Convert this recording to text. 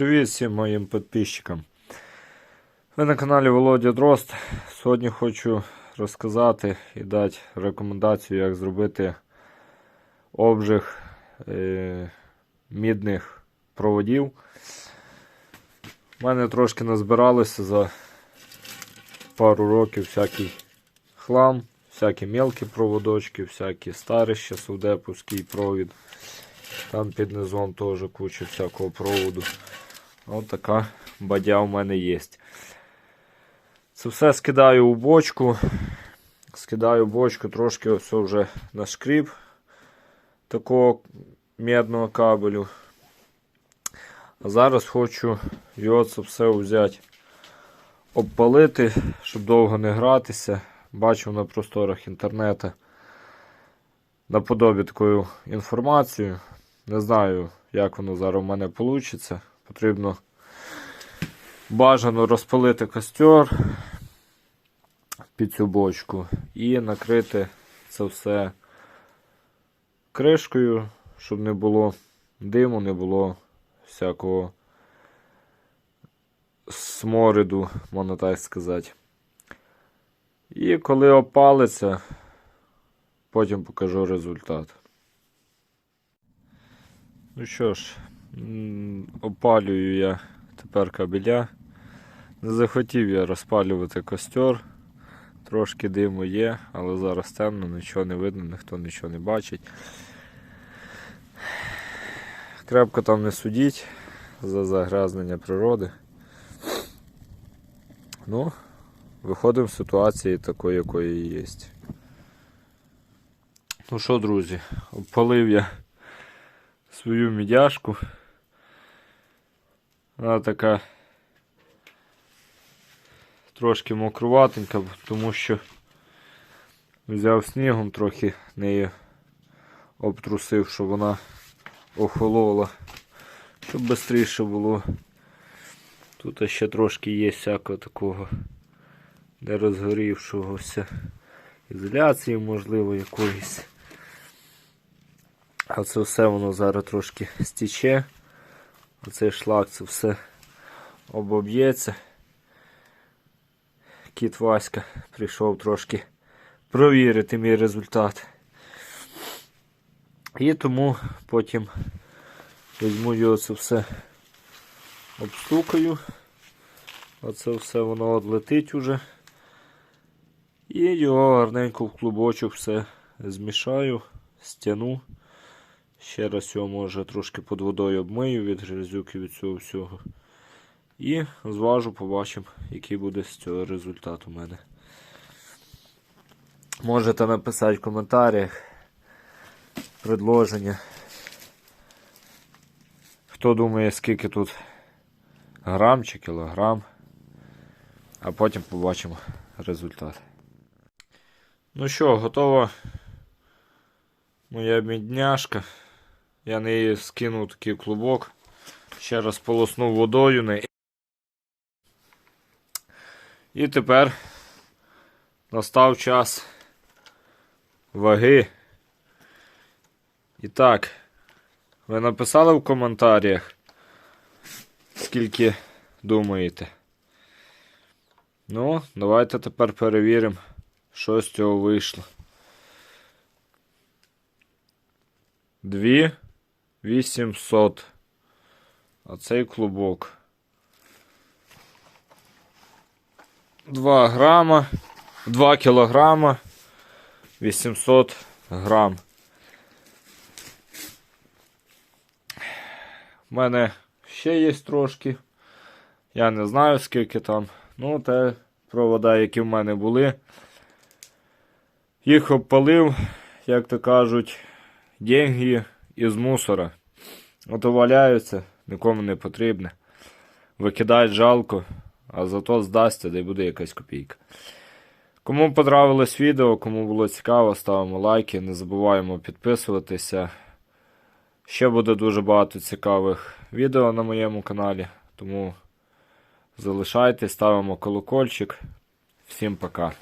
Привіт всім моїм підписчикам. Ви на каналі Володя Дрозд. Сьогодні хочу розказати і дати рекомендацію, як зробити обжиг е, мідних проводів. У мене трошки назбиралося за пару років всякий хлам, всякі мелкі проводочки, всякі старі ще совдеповський провід. Там під низом теж куча всякого проводу. Ось така бадя у мене є. Це все скидаю у бочку. Скидаю бочку, трошки ось вже нашкріб такого медного кабелю. А зараз хочу його це все взяти, обпалити, щоб довго не гратися. Бачив на просторах інтернету наподобі такою інформацією. Не знаю, як воно зараз у мене вийде. Потрібно бажано розпалити костер під цю бочку і накрити це все кришкою, щоб не було диму, не було всякого смориду, можна так сказати. І коли опалиться, потім покажу результат. Ну що ж, опалюю я тепер кабеля. Не захотів я розпалювати костер. Трошки диму є, але зараз темно, нічого не видно, ніхто нічого не бачить. Крепко там не судіть за загрязнення природи. Ну, виходимо з ситуації такої, якої є. Ну що, друзі, обпалив я свою мідяшку. Вона така трошки мокруватенька, тому що взяв снігом трохи неї обтрусив, щоб вона охолола, щоб швидше було. Тут ще трошки є всякого такого не розгорівшогося ізоляції, можливо, якоїсь. А це все воно зараз трошки стіче. Оцей шлак це все обоб'ється. Кіт Васька прийшов трошки провірити мій результат. І тому потім візьму його це все обстукаю. Оце все воно одлетить уже. І його гарненько в клубочок все змішаю, стяну. Ще раз його може трошки під водою обмию від грязюки від цього всього. І зважу, побачимо, який буде з цього результат у мене. Можете написати в коментарях предложення. Хто думає, скільки тут грам чи кілограм. А потім побачимо результат. Ну що, готова моя мідняшка. Я неї скинув такий клубок. Ще раз полоснув водою неї. І тепер настав час ваги. І так, ви написали в коментарях, скільки думаєте. Ну, давайте тепер перевіримо, що з цього вийшло. Дві 800. А цей клубок. 2 грама, 2 кілограма, 800 грам. У мене ще є трошки. Я не знаю скільки там. Ну, те провода, які в мене були. Їх обпалив, як то кажуть, деньги із мусора. Ото валяються, нікому не потрібне. Викидають жалко, а зато здасться, де буде якась копійка. Кому понравилось відео, кому було цікаво, ставимо лайки, не забуваємо підписуватися. Ще буде дуже багато цікавих відео на моєму каналі, тому залишайтесь, ставимо колокольчик. Всім пока.